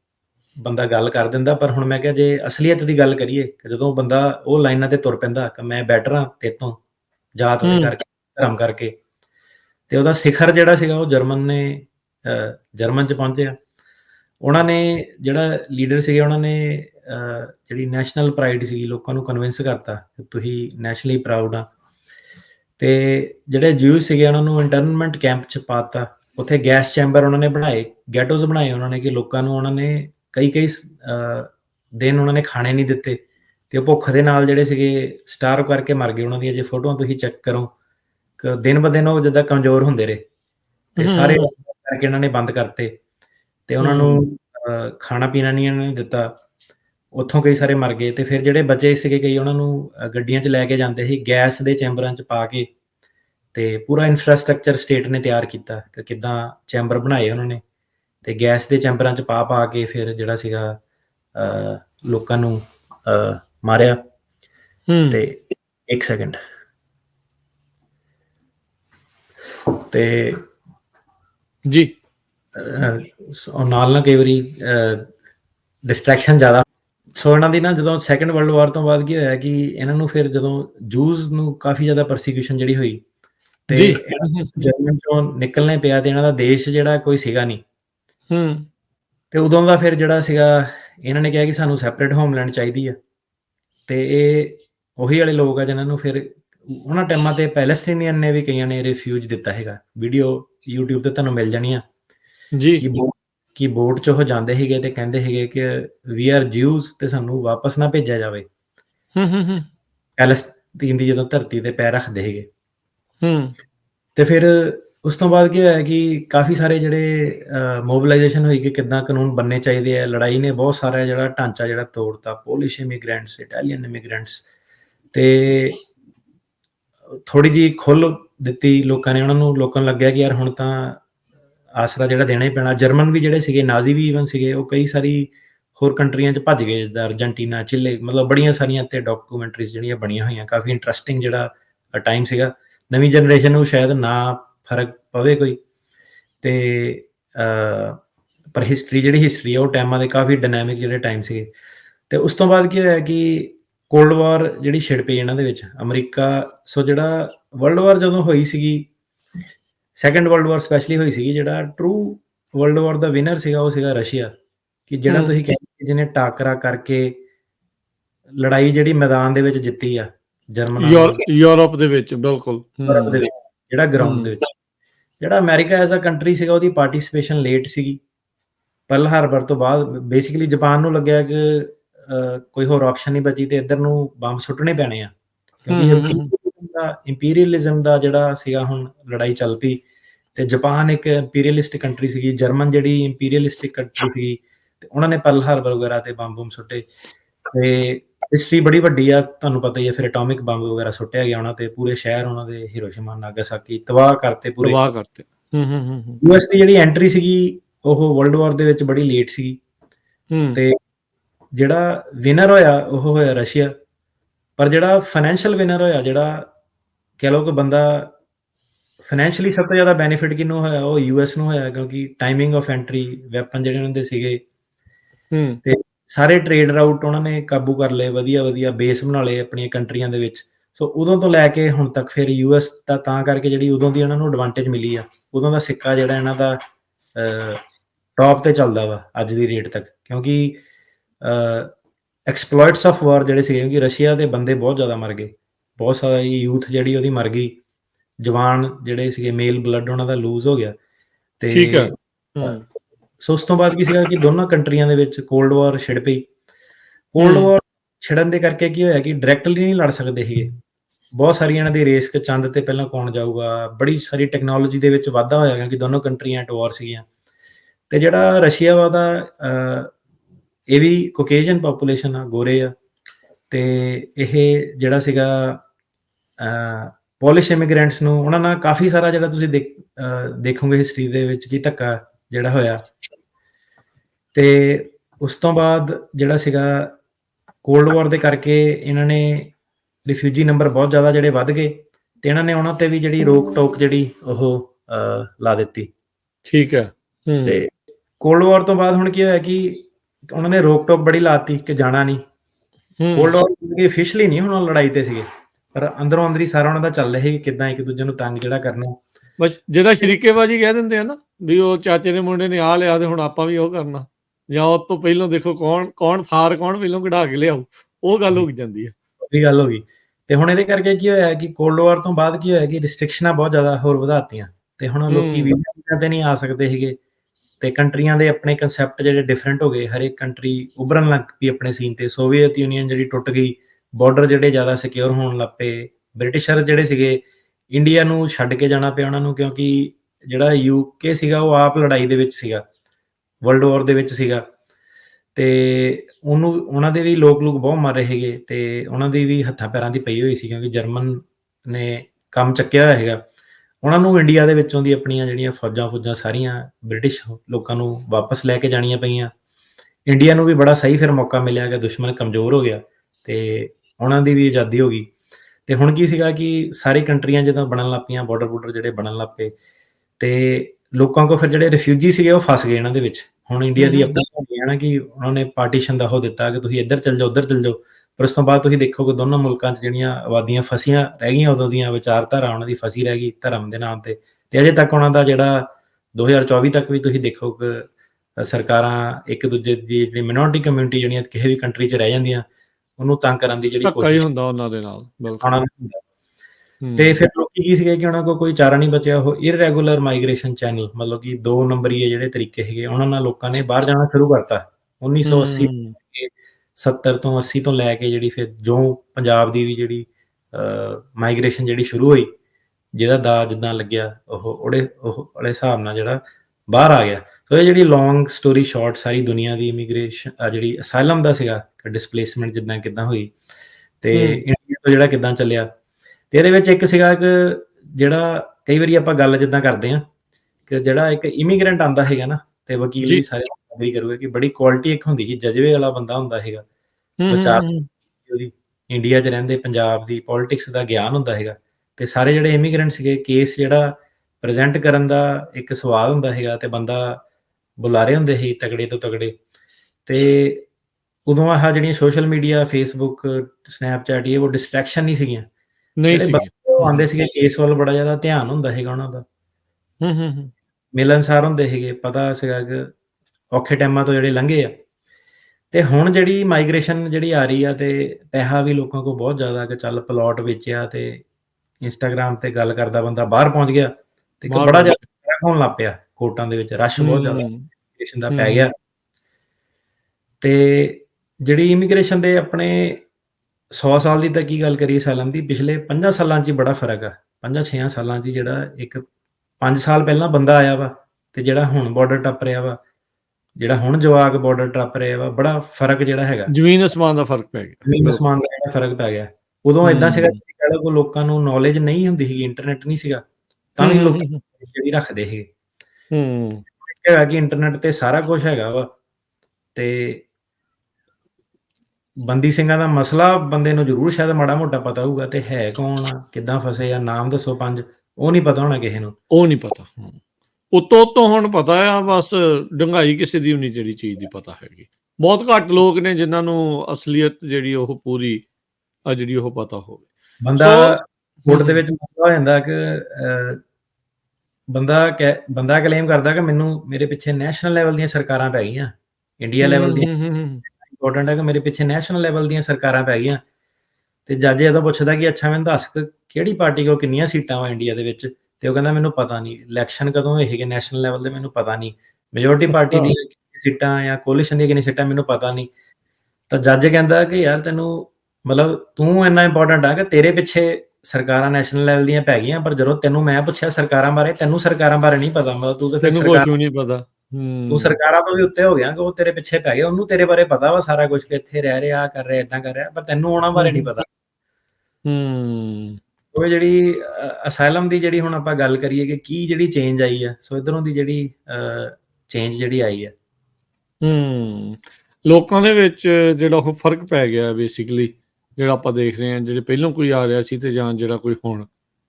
ਬੰਦਾ ਗੱਲ ਕਰ ਦਿੰਦਾ ਪਰ ਹੁਣ ਮੈਂ ਕਿਹਾ ਜੇ ਅਸਲੀਅਤ ਦੀ ਗੱਲ ਕਰੀਏ ਕਿ ਜਦੋਂ ਬੰਦਾ ਉਹ ਲਾਈਨਾਂ ਤੇ ਤੁਰ ਪੈਂਦਾ ਕਿ ਮੈਂ ਬੈਟਰ ਹਾਂ ਤੇ ਤੋਂ ਜਾਤ ਦੇ। ਕਰਕੇ ਧਰਮ ਕਰਕੇ ਤੇ ਉਹਦਾ ਸਿਖਰ ਜਿਹੜਾ ਸੀਗਾ ਉਹ ਜਰਮਨ ਨੇ ਜਰਮਨ ਚ ਪਹੁੰਚਿਆ। ਉਹਨਾਂ ਨੇ ਜਿਹੜਾ ਲੀਡਰ ਸੀਗੇ ਉਹਨਾਂ ਨੇ ਜਿਹੜੀ ਨੈਸ਼ਨਲ ਪ੍ਰਾਈਡ ਸੀਗੀ ਲੋਕਾਂ ਨੂੰ ਕਨਵਿੰਸ ਕਰਤਾ ਕਿ ਤੁਸੀਂ ਨੈਸ਼ਨਲੀ ਪ੍ਰਾਊਡ ਆ। ਤੇ ਜਿਹੜੇ ਜੂਸ ਸੀਗੇ ਉਹਨਾਂ ਨੂੰ ਇੰਟਰਨਮੈਂਟ ਕੈਂਪ ਚ ਪਾਤਾ। ਉੱਥੇ ਗੈਸ ਚੈਂਬਰ ਉਹਨਾਂ ਨੇ ਬਣਾਏ ਗੈਟੋਜ਼ ਬਣਾਏ ਉਹਨਾਂ ਨੇ ਕਿ ਲੋਕਾਂ ਨੂੰ ਉਹਨਾਂ ਨੇ ਕਈ ਕਈ ਸ- ਦਿਨ ਉਹਨਾਂ ਨੇ ਖਾਣੇ ਨਹੀਂ ਦਿੱਤੇ। ਤੇ ਉਹ ਭੁੱਖ ਦੇ ਨਾਲ ਜਿਹੜੇ ਸੀਗੇ ਸਟਾਰਵ ਕਰਕੇ ਮਰ ਗਏ। ਉਹਨਾਂ ਦੀਆਂ ਜੇ ਫੋਟੋਆਂ ਤੁਸੀਂ ਚੈੱਕ ਕਰੋ ਕਿ ਦਿਨ ਬ ਦਿਨ ਉਹ ਜਿੱਦਾਂ ਕਮਜ਼ੋਰ ਹੁੰਦੇ ਰਹੇ। ਤੇ ਸਾਰੇ। ਕਰਕੇ ਇਹਨਾਂ ਨੇ ਬੰਦ ਕਰਤੇ। ਤੇ ਉਹਨਾਂ। ਨੂੰ ਖਾਣਾ ਪੀਣਾ ਨਹੀਂ ਇਹਨਾਂ ਨੇ ਦਿੱਤਾ। ਉੱਥੋਂ ਕਈ ਸਾਰੇ ਮਰ ਗਏ ਤੇ ਫਿਰ ਜਿਹੜੇ ਬਚੇ ਸੀਗੇ ਕਈ ਉਹਨਾਂ ਨੂੰ ਗੱਡੀਆਂ 'ਚ ਲੈ ਕੇ ਜਾਂਦੇ ਸੀ ਗੈਸ ਦੇ ਚੈਂਬਰਾਂ 'ਚ ਪਾ ਕੇ ਤੇ ਪੂਰਾ ਇਨਫਰਾਸਟ੍ਰਕਚਰ ਸਟੇਟ ਨੇ ਤਿਆਰ ਕੀਤਾ ਕਿ ਕਿੱਦਾਂ ਚੈਂਬਰ ਬਣਾਏ ਉਹਨਾਂ ਨੇ ਤੇ ਗੈਸ ਦੇ ਚੈਂਬਰਾਂ 'ਚ ਪਾ ਪਾ ਕੇ ਫਿਰ ਜਿਹੜਾ ਸੀਗਾ ਲੋਕਾਂ ਨੂੰ ਮਾਰਿਆ। ਹੂੰ। ਤੇ ਇੱਕ ਸੈਕਿੰਡ ਤੇ ਜੀ। ਨਾਲ ਨਾ ਕਈ ਵਾਰੀ ਡਿਸਟਰੈਕਸ਼ਨ ਜ਼ਿਆਦਾ ਸੋ ਇਹਨਾਂ ਦੀ ਨਾ ਜਦੋਂ ਸੈਕੰਡ ਵਰਲਡ ਵਾਰ ਤੋਂ ਬਾਅਦ ਕੀ ਹੋਇਆ ਕਿ ਇਹਨਾਂ ਨੂੰ ਫਿਰ ਜਦੋਂ ਜੂਜ਼ ਨੂੰ ਕਾਫੀ ਜ਼ਿਆਦਾ ਪਰਸੀਕਿਊਸ਼ਨ ਜਿਹੜੀ ਹੋਈ ਤੇ ਜਰਮਨ ਚੋਂ ਨਿਕਲਣੇ ਪਿਆ ਤੇ ਇਹਨਾਂ ਦਾ ਦੇਸ਼ ਜਿਹੜਾ ਕੋਈ ਸੀਗਾ ਨਹੀਂ। ਹੂੰ। ਤੇ ਉਦੋਂ ਦਾ ਫਿਰ ਜਿਹੜਾ ਸੀਗਾ ਇਹਨਾਂ ਨੇ ਕਿਹਾ ਕਿ ਸਾਨੂੰ ਸੈਪਰੇਟ ਹੋਮਲੈਂਡ ਚਾਹੀਦੀ ਆ। ਤੇ ਇਹ ਉਹੀ ਵਾਲੇ ਲੋਕ ਆ ਜਿਨ੍ਹਾਂ ਨੂੰ ਫਿਰ ਉਹਨਾਂ ਟਾਈਮਾਂ ਤੇ ਪੈਲਸਤੀਨੀਅਨ ਨੇ ਵੀ ਕਈਆਂ ਨੇ ਰਿਫਿਊਜ ਦਿੱਤਾ ਹੈਗਾ। ਵੀਡੀਓ YouTube ਤੇ ਤੁਹਾਨੂੰ ਮਿਲ ਜਾਣੀ ਆ। ਜੀ। ਕਿ ਬੋ- ਕਿ ਬੋਟ 'ਚ ਉਹ ਜਾਂਦੇ ਸੀਗੇ ਤੇ ਕਹਿੰਦੇ ਸੀਗੇ ਕਿ ਵੀ ਆਰ ਜਿਊਜ਼ ਤੇ ਸਾਨੂੰ ਵਾਪਸ ਨਾ ਭੇਜਿਆ ਜਾਵੇ। ਹੂੰ ਹੂੰ ਹੂੰ। ਪੈਲਸਤੀਨ ਦੀ ਜਦੋਂ ਧਰਤੀ ਤੇ ਪੈਰ ਰੱਖਦੇ ਸੀਗੇ। ਹੂੰ। ਤੇ ਫਿਰ ਉਸ ਤੋਂ ਬਾਅਦ ਕੀ ਹੋਇਆ ਕਿ ਕਾਫੀ ਸਾਰੇ ਜਿਹੜੇ ਮੋਬਿਲਾਈਜੇਸ਼ਨ ਹੋਈ ਕਿ ਕਿੱਦਾਂ ਕਾਨੂੰਨ ਬੰਨੇ ਚਾਹੀਦੇ ਆ ਲੜਾਈ ਨੇ ਬਹੁਤ ਸਾਰਾ ਜਿਹੜਾ ਢਾਂਚਾ ਜਿਹੜਾ ਤੋੜਤਾ ਪੋਲਿਸ਼ ਇਮੀਗ੍ਰੈਂਟਸ ਇਟਾਲੀਅਨ ਇਮੀਗ੍ਰੈਂਟਸ ਤੇ ਥੋੜੀ ਜੀ ਖੁੱਲ ਦਿੱਤੀ ਲੋਕਾਂ ਨੇ ਉਹਨਾਂ ਨੂੰ ਲੋਕਾਂ ਨੂੰ ਲੱਗਿਆ ਕਿ ਯਾਰ ਹੁਣ ਤਾਂ ਆਸਰਾ ਜਿਹੜਾ ਦੇਣਾ ਹੀ ਪੈਣਾ। ਜਰਮਨ ਵੀ ਜਿਹੜੇ ਸੀਗੇ, ਨਾਜ਼ੀ ਵੀ ਇਵਨ ਸੀਗੇ, ਉਹ ਕਈ ਸਾਰੀ ਹੋਰ ਕੰਟਰੀਆਂ 'ਚ ਭੱਜ ਗਏ, ਜਿੱਦਾਂ ਅਰਜਨਟੀਨਾ, ਚਿਲੇ, ਮਤਲਬ ਬੜੀਆਂ ਸਾਰੀਆਂ ਤੇ ਡਾਕੂਮੈਂਟਰੀਜ਼ ਜਿਹੜੀਆਂ ਬਣੀਆਂ ਹੋਈਆਂ, ਕਾਫੀ ਇੰਟਰਸਟਿੰਗ ਜਿਹੜਾ ਟਾਈਮ ਸੀਗਾ। ਨਵੀਂ ਜਨਰੇਸ਼ਨ ਨੂੰ ਸ਼ਾਇਦ ਨਾ ਫ਼ਰਕ ਪਵੇ ਕੋਈ। ਤੇ ਪਰ ਹਿਸਟਰੀ ਜਿਹੜੀ ਹਿਸਟਰੀ ਆ, ਉਹ ਟਾਈਮਾਂ ਦੇ ਕਾਫੀ ਡਾਇਨਾਮਿਕ ਜਿਹੜੇ ਟਾਈਮ ਸੀਗੇ। ਤੇ ਉਸ ਤੋਂ ਬਾਅਦ ਕੀ ਹੋਇਆ ਕਿ ਕੋਲਡ ਵਾਰ ਜਿਹੜੀ ਛਿੜ ਪਈ ਇਹਨਾਂ ਦੇ ਵਿੱਚ, ਅਮਰੀਕਾ, ਸੋ ਜਿਹੜਾ ਵਰਲਡ ਵਾਰ ਜਦੋਂ ਹੋਈ ਸੀਗੀ ਸੈਕੰਡ ਵਰਲਡ ਵਾਰ ਸਪੈਸ਼ਲੀ ਹੋਈ ਸੀਗੀ ਜਿਹੜਾ ਟਰੂ ਵਰਲਡ ਵਾਰ ਦਾ ਵਿਨਰ ਸੀਗਾ ਉਹ ਸੀਗਾ ਰਸ਼ੀਆ ਕਿ ਜਿਹੜਾ। ਤੁਸੀਂ ਕਹਿੰਦੇ ਜਿਹਨੇ ਟਾਕਰਾ ਕਰਕੇ ਲੜਾਈ ਜਿਹੜੀ ਮੈਦਾਨ ਦੇ ਵਿੱਚ ਜਿੱਤੀ ਆ ਜਰਮਨ ਯੂਰਪ ਦੇ ਵਿੱਚ ਬਿਲਕੁਲ। ਯੂਰਪ ਦੇ ਵਿੱਚ ਜਿਹੜਾ ਗਰਾਊਂਡ। ਦੇ ਵਿੱਚ। ਜਿਹੜਾ ਅਮਰੀਕਾ ਐਜ਼ ਅ ਕੰਟਰੀ ਸੀਗਾ ਉਹਦੀ ਪਾਰਟਿਸਿਪੇਸ਼ਨ ਲੇਟ ਸੀਗੀ। ਪਰਲ ਹਾਰਬਰ ਤੋਂ ਬਾਅਦ ਬੇਸਿਕਲੀ ਜਾਪਾਨ ਨੂੰ ਲੱਗਿਆ ਕਿ ਕੋਈ ਹੋਰ ਆਪਸ਼ਨ ਨਹੀਂ ਬਚੀ ਤੇ ਇੱਧਰ ਨੂੰ ਬੰਬ ਸੁੱਟਣੇ ਪੈਣੇ ਆ। ਕਿਉਂਕਿ ਦਾ ਇੰਪੀਰੀਅਲਿਜ਼ਮ ਦਾ ਜਿਹੜਾ ਸੀਗਾ ਹੁਣ ਲੜਾਈ ਚੱਲ ਪਈ ਤੇ ਜਾਪਾਨ ਇੱਕ ਇੰਪੀਰੀਅਲਿਸਟ ਕੰਟਰੀ ਸੀਗੀ ਜਰਮਨ ਜਿਹੜੀ ਇੰਪੀਰੀਅਲਿਸਟਿਕ ਕੰਟਰੀ ਸੀਗੀ ਤੇ ਉਹਨਾਂ ਨੇ ਪਰਲ ਹਾਰਬਰ ਵਗੈਰਾ ਤੇ ਬੰਬ ਬੰਬ ਸੁੱਟੇ ਤੇ ਹਿਸਟਰੀ ਬੜੀ ਵੱਡੀ ਆ ਤੁਹਾਨੂੰ ਪਤਾ ਹੀ ਹੈ ਫਿਰ ਐਟੋਮਿਕ ਬੰਬ ਵਗੈਰਾ ਸੁੱਟਿਆ ਗਿਆ ਉਹਨਾਂ ਤੇ ਪੂਰੇ ਸ਼ਹਿਰ ਉਹਨਾਂ ਦੇ ਹਿਰੋਸ਼ਿਮਾ ਨਾਗਾਸਾਕੀ ਤਬਾਹ ਕਰਤੇ ਪੂਰੇ। ਤਬਾਹ ਕਰਤੇ। ਹੂੰ ਹੂੰ ਹੂੰ ਯੂਐਸ ਦੀ ਜਿਹੜੀ ਐਂਟਰੀ ਸੀਗੀ ਉਹ ਵਰਲਡ ਵਾਰ ਦੇ ਵਿੱਚ ਬੜੀ ਲੇਟ ਸੀਗੀ। ਹੂੰ। ਤੇ ਜਿਹੜਾ ਵਿਨਰ ਹੋਇਆ ਉਹ ਹੋਇਆ ਰਸ਼ੀਆ ਪਰ ਜਿਹੜਾ ਫਾਈਨੈਂਸ਼ੀਅਲ ਵਿਨਰ ਹੋਇਆ ਜਿਹੜਾ ਕਹ ਲਓ ਕਿ ਬੰਦਾ ਫਾਈਨੈਂਸ਼ੀਅਲੀ ਸਭ ਤੋਂ ਜ਼ਿਆਦਾ ਬੈਨੀਫਿਟ ਕਿਹਨੂੰ ਹੋਇਆ? ਉਹ ਯੂਐਸ ਨੂੰ ਹੋਇਆ ਕਿਉਂਕਿ ਟਾਈਮਿੰਗ ਆਫ ਐਂਟਰੀ ਵੈਪਨ ਜਿਹੜੇ ਉਹਨਾਂ ਦੇ ਸੀਗੇ ਹੂੰ। ਸਾਰੇ ਟ੍ਰੇਡ ਰਾਊਟ ਉਹਨਾਂ ਨੇ ਕਾਬੂ ਕਰ ਲਏ ਵਧੀਆ ਵਧੀਆ ਬੇਸ ਬਣਾ ਲਏ ਆਪਣੀਆਂ ਕੰਟਰੀਆਂ ਦੇ ਵਿੱਚ। ਸੋ ਉਦੋਂ ਤੋਂ ਲੈ ਕੇ ਹੁਣ ਤੱਕ ਫਿਰ ਯੂਐਸ ਦਾ ਤਾਂ ਕਰਕੇ ਜਿਹੜੀ ਉਦੋਂ ਦੀ ਉਹਨਾਂ ਨੂੰ ਐਡਵਾਂਟੇਜ ਮਿਲੀ ਆ ਉਦੋਂ ਦਾ ਸਿੱਕਾ ਜਿਹੜਾ ਇਹਨਾਂ ਦਾ ਟੌਪ ਤੇ ਚੱਲਦਾ ਵਾ ਅੱਜ ਦੀ ਰੇਟ ਤੱਕ। ਕਿਉਂਕਿ ਐਕਸਪਲੋਇਟਸ ਆਫ ਵਾਰ ਜਿਹੜੇ ਸੀਗੇ ਕਿਉਂਕਿ ਰਸ਼ੀਆ ਦੇ ਬੰਦੇ ਬਹੁਤ ਜ਼ਿਆਦਾ ਮਰ ਗਏ। ਬਹੁਤ ਸਾਰਾ ਯੂਥ ਜਿਹੜੀ ਉਹਦੀ ਮਰ ਗਈ। ਜਵਾਨ ਜਿਹੜੇ ਸੀਗੇ ਮੇਲ ਬਲੱਡ ਉਹਨਾਂ ਦਾ ਲੂਜ਼ ਹੋ ਗਿਆ। ਤੇ ਠੀਕ ਹੈ। ਸੋ ਉਸ ਤੋਂ ਬਾਅਦ ਕੀ ਸੀਗਾ ਕਿ ਦੋਨਾਂ ਕੰਟਰੀਆਂ ਦੇ ਵਿੱਚ ਕੋਲਡ ਵਾਰ ਛਿੜ ਪਈ। ਕੋਲਡ। ਵਾਰ ਛਿੜਨ ਦੇ ਕਰਕੇ ਕੀ ਹੋਇਆ ਕਿ ਡਾਇਰੈਕਟਲੀ ਨਹੀਂ ਲੜ ਸਕਦੇ ਸੀਗੇ। ਬਹੁਤ ਸਾਰੀਆਂ ਇਹਨਾਂ ਦੀ ਰੇਸ ਕਿ ਚੰਦ ਤੇ ਪਹਿਲਾਂ ਕੌਣ ਜਾਊਗਾ ਬੜੀ ਸਾਰੀ ਟੈਕਨੋਲੋਜੀ ਦੇ ਵਿੱਚ ਵਾਧਾ ਹੋਇਆ ਕਿਉਂਕਿ ਦੋਨੋਂ ਕੰਟਰੀਆਂ ਐਟ ਵਾਰ ਸੀਗੀਆਂ। ਤੇ ਜਿਹੜਾ ਰਸ਼ੀਆ ਵਾ ਦਾ ਇਹ ਵੀ ਕੋਕੇਜਨ ਪੋਪੂਲੇਸ਼ਨ ਆ ਗੋਰੇ ਆ। ਤੇ ਇਹ ਜਿਹੜਾ ਸੀਗਾ ਪੋਲਿਸ਼ ਇਮੀਗ੍ਰੈਂਟਸ ਨੂੰ ਉਹਨਾਂ ਨਾਲ ਕਾਫੀ ਸਾਰਾ ਜਿਹੜਾ ਤੁਸੀਂ ਦੇਖੋਗੇ ਹਿਸਟਰੀ ਦੇ ਵਿੱਚ ਕੀ ਧੱਕਾ ਜਿਹੜਾ ਹੋਇਆ। ਤੇ ਉਸ ਤੋਂ ਬਾਅਦ ਜਿਹੜਾ ਸੀਗਾ ਕੋਲਡ ਵਾਰ ਦੇ ਕਰਕੇ ਇਹਨਾਂ ਨੇ ਰਿਫਿਊਜੀ ਨੰਬਰ ਬਹੁਤ ਜ਼ਿਆਦਾ ਜਿਹੜੇ ਵੱਧ ਗਏ ਤੇ ਇਹਨਾਂ ਨੇ ਉਹਨਾਂ ਤੇ ਵੀ ਜਿਹੜੀ ਰੋਕ ਟੋਕ ਜਿਹੜੀ ਉਹ ਲਾ ਦਿੱਤੀ। ਠੀਕ ਹੈ। ਤੇ ਕੋਲਡ ਵਾਰ ਤੋਂ ਬਾਅਦ ਹੁਣ ਕੀ ਹੋਇਆ ਕਿ ਉਹਨਾਂ ਨੇ ਰੋਕ ਟੋਕ ਬੜੀ ਲਾਤੀ ਕਿ ਜਾਣਾ ਨਹੀਂ। ਕੋਲਡ ਵਾਰ ਕਿ ਅਫੀਸ਼ੀਅਲੀ ਨਹੀਂ ਹੁਣ ਲੜਾਈ ਤੇ ਸੀਗੇ। ਪਰ ਅੰਦਰੋਂ ਅੰਦਰੀ ਸਾਰਾ ਉਹਨਾਂ ਦਾ ਚੱਲ ਰਿਹਾ ਕਿ ਕਿਦਾਂ ਇੱਕ ਦੂਜੇ ਨੂੰ ਤੰਗ ਜਿਹੜਾ ਕਰਨਾ। ਬਸ ਜਿਹੜਾ ਸ਼ਰੀਕੇਬਾਜੀ ਕਹਿ ਦਿੰਦੇ ਆ ਨਾ ਵੀ ਉਹ ਚਾਚੇ ਦੇ ਮੁੰਡੇ ਨੇ ਆ ਲਿਆ ਤੇ ਹੁਣ ਆਪਾਂ ਵੀ ਉਹ ਕਰਨਾ। ਜਾਂ ਉਹ ਤੋਂ ਪਹਿਲਾਂ ਦੇਖੋ ਕੌਣ ਕੌਣ ਥਾਰ ਕੌਣ ਪਹਿਲਾਂ ਕਢਾ ਕੇ ਲਿਆਉ ਉਹ ਗੱਲ ਹੋ ਜਾਂਦੀ ਹੈ ਇਹ ਗੱਲ ਹੋ ਗਈ। ਤੇ ਹੁਣ ਇਹਦੇ ਕਰਕੇ ਕੀ ਹੋਇਆ ਕਿ ਕੋਲਡ ਵਾਰ ਤੋਂ ਬਾਅਦ ਕੀ ਹੋਇਆ ਕਿ ਰਿਸਟ੍ਰਿਕਸ਼ਨਾਂ ਬਹੁਤ ਜ਼ਿਆਦਾ ਹੋਰ ਵਧਾਤੀਆਂ। ਤੇ ਹੁਣ ਲੋਕੀ। ਵੀਜ਼ਾ ਤੇ ਨਹੀਂ ਆ ਸਕਦੇ ਸੀਗੇ। ਤੇ ਕੰਟਰੀਆਂ ਦੇ ਆਪਣੇ ਕਨਸੈਪਟ ਜਿਹੜੇ ਡਿਫਰੈਂਟ ਹੋ ਗਏ। ਹਰ ਇੱਕ ਕੰਟਰੀ ਉਭਰਨ ਲੱਗ ਪਈ ਆਪਣੇ ਸੀਨ ਤੇ। ਸੋਵੀਅਤ ਯੂਨੀਅਨ ਜਿਹੜੀ ਟੁੱਟ ਗਈ। ਬਾਰਡਰ ਜਿਹੜੇ ਜ਼ਿਆਦਾ ਸਿਕਿਉਰ ਹੋਣ ਲੱਗ ਪਏ, ਬ੍ਰਿਟਿਸ਼ਰ ਜਿਹੜੇ ਸੀਗੇ ਇੰਡੀਆ ਨੂੰ ਛੱਡ ਕੇ ਜਾਣਾ ਪਿਆ ਉਹਨਾਂ ਨੂੰ ਕਿਉਂਕਿ ਜਿਹੜਾ ਯੂਕੇ ਸੀਗਾ ਉਹ ਆਪ ਲੜਾਈ ਦੇ ਵਿੱਚ ਸੀਗਾ ਵਰਲਡ ਵਾਰ ਦੇ ਵਿੱਚ ਸੀਗਾ। ਤੇ ਉਹਨੂੰ, ਉਹਨਾਂ ਦੇ ਵੀ ਲੋਕ ਲੋਕ ਬਹੁਤ ਮਰ ਰਹੇ ਹੈਗੇ ਤੇ ਉਹਨਾਂ ਦੀ ਵੀ ਹੱਥਾਂ ਪੈਰਾਂ ਦੀ ਪਈ ਹੋਈ ਸੀ ਕਿਉਂਕਿ ਜਰਮਨ ਨੇ ਕੰਮ ਚੱਕਿਆ ਹੋਇਆ ਹੈਗਾ ਉਹਨਾਂ ਨੂੰ ਇੰਡੀਆ ਦੇ ਵਿੱਚੋਂ ਦੀ ਆਪਣੀਆਂ ਜਿਹੜੀਆਂ ਫੌਜਾਂ ਫੌਜਾਂ ਸਾਰੀਆਂ ਬ੍ਰਿਟਿਸ਼ ਲੋਕਾਂ ਨੂੰ ਵਾਪਸ ਲੈ ਕੇ ਜਾਣੀਆਂ ਪਈਆਂ। ਇੰਡੀਆ ਨੂੰ ਵੀ ਬੜਾ ਸਹੀ ਫਿਰ ਮੌਕਾ ਮਿਲਿਆ ਕਿ ਦੁਸ਼ਮਣ ਕਮਜ਼ੋਰ ਹੋ ਗਿਆ ਤੇ ਉਹਨਾਂ ਦੀ ਵੀ ਆਜ਼ਾਦੀ ਹੋ ਗਈ। ਤੇ ਹੁਣ ਕੀ ਸੀਗਾ ਕਿ ਸਾਰੀ ਕੰਟਰੀਆਂ ਜਦੋਂ ਬਣਨ ਲੱਗ ਪਈਆਂ ਬਾਰਡਰ ਬਾਰਡਰ ਜਿਹੜੇ ਬਣਨ ਲੱਗ ਪਏ ਤੇ ਲੋਕਾਂ ਕੋ ਫਿਰ ਜਿਹੜੇ ਰਿਫਿਊਜੀ ਸੀਗੇ ਉਹ ਫਸ ਗਏ ਇਹਨਾਂ ਦੇ ਵਿੱਚ। ਹੁਣ ਇੰਡੀਆ ਦੀ। ਆਪਣੀ ਹੋ ਗਈ ਹੈ ਨਾ ਕਿ ਉਹਨਾਂ ਨੇ ਪਾਰਟੀਸ਼ਨ ਦਾ ਉਹ ਦਿੱਤਾ ਕਿ ਤੁਸੀਂ ਇੱਧਰ ਚੱਲ ਜਾਓ ਉੱਧਰ ਚੱਲ ਜਾਓ। ਪਰ ਉਸ ਤੋਂ ਬਾਅਦ ਤੁਸੀਂ ਦੇਖੋਗੇ ਦੋਨੋਂ ਮੁਲਕਾਂ 'ਚ ਜਿਹੜੀਆਂ ਆਬਾਦੀਆਂ ਫਸੀਆਂ ਰਹਿ ਗਈਆਂ ਉਦੋਂ ਦੀਆਂ ਵਿਚਾਰਧਾਰਾ ਉਹਨਾਂ ਦੀ ਫਸੀ ਰਹਿ ਗਈ ਧਰਮ ਦੇ ਨਾਮ ਤੇ। ਤੇ ਅਜੇ ਤੱਕ ਉਹਨਾਂ ਦਾ ਜਿਹੜਾ 2024 ਤੱਕ ਵੀ ਤੁਸੀਂ ਦੇਖੋਗੇ ਸਰਕਾਰਾਂ ਇੱਕ ਦੂਜੇ ਦੀ ਜਿਹੜੀ ਮਿਨੋਰਟੀ ਕਮਿਊਨਿਟੀ ਜਿਹੜੀਆਂ ਕਿਸੇ ਵੀ ਕੰਟਰੀ 'ਚ ਰਹਿ ਜਾਂਦੀਆਂ ਉਹਨੂੰ ਤੰਗ ਕਰਨ ਦੀ ਜਿਹੜੀ ਕੋਸ਼ਿਸ਼ ਹੁੰਦਾ ਉਹਨਾਂ ਦੇ ਨਾਲ ਬਿਲਕੁਲ। ਤੇ ਫਿਰ ਲੋਕੀ ਕੀ ਸੀਗੇ ਕਿ ਉਹਨਾਂ ਕੋਲ ਕੋਈ ਚਾਰਾ ਨਹੀਂ ਬਚਿਆ ਉਹ ਇਰਰੈਗੂਲਰ ਮਾਈਗ੍ਰੇਸ਼ਨ ਚੈਨਲ ਮਤਲਬ ਕਿ ਦੋ ਨੰਬਰੀ ਜਿਹੜੇ ਤਰੀਕੇ ਹੈਗੇ ਉਹਨਾਂ ਨਾਲ ਲੋਕਾਂ ਨੇ ਬਾਹਰ ਜਾਣਾ ਸ਼ੁਰੂ ਕਰਤਾ 1980 ਹੂੰ। 70 ਤੋਂ 80 ਤੋਂ ਲੈ ਕੇ ਜਿਹੜੀ ਫਿਰ ਜੋ ਪੰਜਾਬ ਦੀ ਵੀ ਜਿਹੜੀ ਮਾਈਗ੍ਰੇਸ਼ਨ ਜਿਹੜੀ ਸ਼ੁਰੂ ਹੋਈ ਜਿਹਦਾ ਦਾ ਜਿੱਦਾਂ ਲੱਗਿਆ ਉਹ ਉਹਦੇ ਉਹ ਵਾਲੇ ਹਿਸਾਬ ਨਾਲ ਜਿਹੜਾ ਬਾਹਰ ਆ ਗਿਆ ਸੋ ਇਹ ਜਿਹੜੀ ਲੌਂਗ ਸਟੋਰੀ ਸ਼ਾਰਟ ਸਾਰੀ ਦੁਨੀਆ ਦੀ ਇਮੀਗ੍ਰੇਸ਼ਨ ਜਿਹੜੀ ਅਸਾਈਲਮ ਦਾ ਸੀਗਾ ਡਿਸਪਲੇਸਮੈਂਟ ਜਿੱਦਾਂ ਕਿੱਦਾਂ ਹੋਈ ਤੇ। ਇੰਡੀਆ ਤੋਂ ਜਿਹੜਾ ਕਿੱਦਾਂ ਚੱਲਿਆ ਤੇ ਇਹਦੇ ਵਿੱਚ ਇੱਕ ਸੀਗਾ ਕਿ ਜਿਹੜਾ ਕਈ ਵਾਰੀ ਆਪਾਂ ਗੱਲ ਜਿੱਦਾਂ ਕਰਦੇ ਆ ਕਿ ਜਿਹੜਾ ਇੱਕ ਇਮੀਗ੍ਰੈਂਟ ਆਂਦਾ ਹੈਗਾ ਨਾ ਤੇ ਵਕੀਲ। ਵੀ ਸਾਰੇ ਅਗਰੀ ਕਰੂਗੇ ਕਿ ਬੜੀ ਕੁਆਲਿਟੀ ਇੱਕ ਹੁੰਦੀ ਸੀ ਜਜ਼ਬੇ ਵਾਲਾ ਬੰਦਾ ਹੁੰਦਾ ਹੈਗਾ ਵਿਚਾਰ- ਉਹਦੀ ਇੰਡੀਆ 'ਚ ਰਹਿੰਦੇ ਪੰਜਾਬ ਦੀ ਪੋਲਿਟਿਕਸ ਦਾ ਗਿਆਨ ਹੁੰਦਾ ਹੈਗਾ ਤੇ ਸਾਰੇ ਜਿਹੜੇ ਇਮੀਗ੍ਰੈਂਟ ਸੀਗੇ ਕੇਸ ਜਿਹੜਾ ਪ੍ਰੈਜ਼ੈਂਟ ਕਰਨ ਦਾ ਇੱਕ ਸਵਾਦ ਹੁੰਦਾ ਹੈਗਾ ਤੇ ਬੰਦਾ ਬੁਲਾਰੇ ਹੁੰਦੇ ਸੀ ਤਗੜੇ ਤੋਂ ਤਗੜੇ। ਤੇ ਉਦੋਂ ਆਹ ਜਿਹੜੀਆਂ ਸੋਸ਼ਲ ਮੀਡੀਆ ਫੇਸਬੁੱਕ ਸਨੈਪਚੈਟ ਇਹ ਉਹ ਡਿਸਟਰੈਕਸ਼ਨ ਨਹੀਂ ਸੀਗੀਆਂ। ਨਹੀਂ ਸੀ ਆਉਂਦੇ ਸੀਗੇ ਕੇਸ ਵੱਲ ਬੜਾ ਜ਼ਿਆਦਾ ਧਿਆਨ ਹੁੰਦਾ ਹੈਗਾ ਉਹਨਾਂ ਦਾ। ਹੂੰ ਹੂੰ ਹੂੰ। ਮਿਲਣਸਾਰ ਹੁੰਦੇ ਸੀਗੇ ਪਤਾ ਸੀਗਾ ਕਿ ਔਖੇ ਟਾਈਮਾਂ ਤੋਂ ਜਿਹੜੇ ਲੰਘੇ ਆ। ਤੇ ਹੁਣ ਜਿਹੜੀ ਮਾਈਗ੍ਰੇਸ਼ਨ ਜਿਹੜੀ ਆ ਰਹੀ ਆ ਤੇ ਪੈਸਾ ਵੀ ਲੋਕਾਂ ਕੋਲ ਬਹੁਤ ਜ਼ਿਆਦਾ ਕਿ ਚੱਲ ਪਲਾਟ ਵੇਚਿਆ ਤੇ ਇੰਸਟਾਗ੍ਰam ਤੇ ਗੱਲ ਕਰਦਾ ਬੰਦਾ ਬਾਹਰ ਪਹੁੰਚ ਗਿਆ ਤੇ ਇੱਕ ਬੜਾ ਜ਼ਿਆਦਾ ਹੋਣ ਲੱਗ ਪਿਆ। ਕੋਰਟਾਂ ਦੇ ਵਿੱਚ ਰਸ਼ ਬਹੁਤ ਜ਼ਿਆਦਾ ਇਮੀਗ੍ਰੇਸ਼ਨ ਦਾ ਪੈ। ਗਿਆ। ਤੇ ਜਿਹੜੀ ਇਮੀਗ੍ਰੇਸ਼ਨ ਦੇ ਆਪਣੇ 100 ਸਾਲ ਦੀ ਤਾਂ ਕੀ ਗੱਲ ਕਰੀਏ ਸਾਲਾਂ ਦੀ ਪਿਛਲੇ 5 ਸਾਲਾਂ 'ਚ ਬੜਾ ਫ਼ਰਕ ਆ। 5-6 ਸਾਲਾਂ 'ਚ ਜਿਹੜਾ ਇੱਕ 5 ਸਾਲ ਪਹਿਲਾਂ ਬੰਦਾ ਆਇਆ ਵਾ ਤੇ ਜਿਹੜਾ ਹੁਣ ਬਾਰਡਰ ਟੱਪ ਰਿਹਾ ਵਾ ਜਿਹੜਾ ਹੁਣ ਜਵਾਕ ਬਾਰਡਰ ਟੱਪ ਰਿਹਾ ਵਾ ਬੜਾ ਫ਼ਰਕ ਜਿਹੜਾ ਹੈਗਾ। ਜ਼ਮੀਨ ਅਸਮਾਨ ਦਾ ਫ਼ਰਕ ਪੈ ਗਿਆ। ਜ਼ਮੀਨ ਅਸਮਾਨ ਦਾ ਜਿਹੜਾ ਫ਼ਰਕ ਪੈ ਗਿਆ। ਉਦੋਂ ਇਦਾਂ। ਸੀਗਾ ਕਿ ਕਿ ਲੋਕਾਂ ਨੂੰ ਨੌਲੇਜ ਨਹੀਂ ਹੁੰਦੀ ਸੀਗੀ ਇੰਟਰਨੈਟ ਨਹੀਂ ਸੀਗਾ ਤਾਂ ਵੀ ਲੋਕ ਜਿਹੜੀ ਰੱਖਦੇ ਸੀਗੇ। ਹੂੰ। ਹੈਗਾ ਕਿ ਇੰਟਰਨੈਟ ਤੇ ਸਾਰਾ ਕੁਝ ਹੈਗਾ ਵਾ ਤੇ ਬੰਦੀ ਸਿੰਘਾਂ ਦਾ ਮਸਲਾ ਬੰਦੇ ਨੂੰ ਜ਼ਰੂਰ ਸ਼ਾਇਦ ਮਾੜਾ ਮੋਟਾ ਪਤਾ ਹੋਊਗਾ ਤੇ ਹੈ ਕੌਣ ਆ ਕਿੱਦਾਂ ਫਸੇ ਆ ਨਾਮ ਦੱਸੋ ਪੰਜ ਉਹ ਨਹੀਂ ਪਤਾ ਹੋਣਾ ਕਿਸੇ ਨੂੰ। ਉਹ ਨਹੀਂ ਪਤਾ। ਉਤੋਂ ਉਤੋਂ ਹੁਣ ਪਤਾ ਆ ਬਸ ਡੰਗਾਈ ਕਿਸੇ ਦੀ ਨਹੀਂ ਜਿਹੜੀ ਚੀਜ਼ ਦੀ ਪਤਾ ਹੈਗੀ। ਬਹੁਤ ਘੱਟ ਲੋਕ ਨੇ ਜਿਨ੍ਹਾਂ ਨੂੰ ਅਸਲੀਅਤ ਜਿਹੜੀ ਉਹ ਪੂਰੀ ਆ ਜਿਹੜੀ ਉਹ ਪਤਾ ਹੋਵੇ। ਬੰਦਾ ਕੋਰਟ ਦੇ ਵਿੱਚ ਮਸਲਾ ਹੋ ਜਾਂਦਾ ਕਿ ਬੰਦਾ ਬੰਦਾ ਕਲੇਮ ਕਰਦਾ ਕਿ ਮੈਨੂੰ ਮੇਰੇ ਪਿੱਛੇ ਨੈਸ਼ਨਲ ਲੈਵਲ ਦੀਆਂ ਸਰਕਾਰਾਂ ਪੈ ਗਈਆਂ। ਇੰਡੀਆ ਲੈਵਲ ਦੀਆਂ ਇੰਪੋਰਟੈਂਟ ਹੈ ਕਿ ਮੇਰੇ ਪਿੱਛੇ ਨੈਸ਼ਨਲ ਲੈਵਲ ਦੀਆਂ ਸਰਕਾਰਾਂ ਪੈ ਗਈਆਂ। ਤੇ ਜੱਜ ਜਦੋਂ ਪੁੱਛਦਾ ਕਿ ਅੱਛਾ ਮੈਨੂੰ ਦੱਸ ਕਿਹੜੀ ਪਾਰਟੀ ਕੋ ਕਿੰਨੀਆਂ ਸੀਟਾਂ ਵਾ ਇੰਡੀਆ ਦੇ ਵਿੱਚ? ਤੇ ਉਹ ਕਹਿੰਦਾ ਮੈਨੂੰ ਪਤਾ ਨਹੀਂ। ਇਲੈਕਸ਼ਨ ਕਦੋਂ ਹੋਏ ਹੈਗੇ ਨੈਸ਼ਨਲ ਲੈਵਲ ਦੇ ਮੈਨੂੰ ਪਤਾ ਨਹੀਂ। ਮੈਜੋਰਟੀ ਪਾਰਟੀ ਕਿੰਨੀਆਂ ਸੀਟਾਂ ਜਾਂ ਕੋਲੀਸ਼ਨ ਦੀਆਂ ਕਿੰਨੀਆਂ ਸੀਟਾਂ ਮੈਨੂੰ ਪਤਾ ਨਹੀਂ। ਤਾਂ ਜੱਜ ਕਹਿੰਦਾ ਕਿ ਯਾਰ ਤੈਨੂੰ ਮਤਲਬ ਤੂੰ ਇੰਨਾ ਇੰਪੋਰਟੈਂਟ ਆ ਕਿ ਤੇਰੇ ਪਿੱਛੇ ਸਰਕਾਰਾਂ ਨੈਸ਼ਨਲ ਲੈਵਲ ਦੀਆਂ ਪੈ ਗਈਆਂ ਪਰ ਜਦੋਂ ਤੈਨੂੰ ਮੈਂ ਪੁੱਛਿਆ ਸਰਕਾਰਾਂ ਬਾਰੇ ਤੈਨੂੰ ਸਰਕਾਰਾਂ ਬਾਰੇ ਨਹੀਂ ਪਤਾ ਮਤਲਬ ਤੂੰ ਤਾਂ ਫਿਰ ਸਰਕਾਰ ਕੁਝ ਨਹੀਂ ਪਤਾ। ਤੂੰ ਸਰਕਾਰਾਂ ਤੋਂ ਵੀ ਉੱਤੇ ਹੋ ਗਿਆ ਕਿ ਉਹ ਤੇਰੇ ਪਿੱਛੇ ਪੈ ਗਏ ਉਹਨੂੰ ਤੇਰੇ ਬਾਰੇ ਪਤਾ ਵਾ ਸਾਰਾ ਕੁਝ ਕਿ ਇੱਥੇ ਰਹਿ ਰਿਹਾ ਕਰ ਰਿਹਾ ਇਦਾਂ ਕਰ ਰਿਹਾ ਪਰ ਤੈਨੂੰ ਉਹਨਾਂ ਬਾਰੇ ਨਹੀਂ ਪਤਾ। ਹੂੰ। ਇਹ ਜਿਹੜੀ ਅਸਾਈਲਮ ਦੀ ਜਿਹੜੀ ਹੁਣ ਆਪਾਂ ਗੱਲ ਕਰੀਏ ਕਿ ਕੀ ਜਿਹੜੀ ਚੇਂਜ ਆਈ ਆ ਸੋ ਇਧਰੋਂ ਦੀ ਜਿਹੜੀ ਚੇਂਜ ਜਿਹੜੀ ਆਈ ਆ। ਹੂੰ। ਲੋਕਾਂ ਦੇ ਵਿੱਚ ਜਿਹੜਾ ਉਹ ਫ਼ਰਕ ਪੈ ਗਿਆ ਬੇਸਿਕਲੀ ਜਿਹੜਾ ਆਪਾਂ ਦੇਖ ਰਹੇ ਹਾਂ, ਜਿਹੜੇ ਪਹਿਲਾਂ ਕੋਈ ਆ ਰਿਹਾ ਸੀ ਤੇ ਜਾਂ ਜਿਹੜਾ ਕੋਈ ਹੁਣ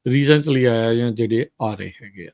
ਰੀਸੈਂਟਲੀ ਆਇਆ ਜਾਂ ਜਿਹੜੇ ਆ ਰਹੇ ਹੈਗੇ ਆ।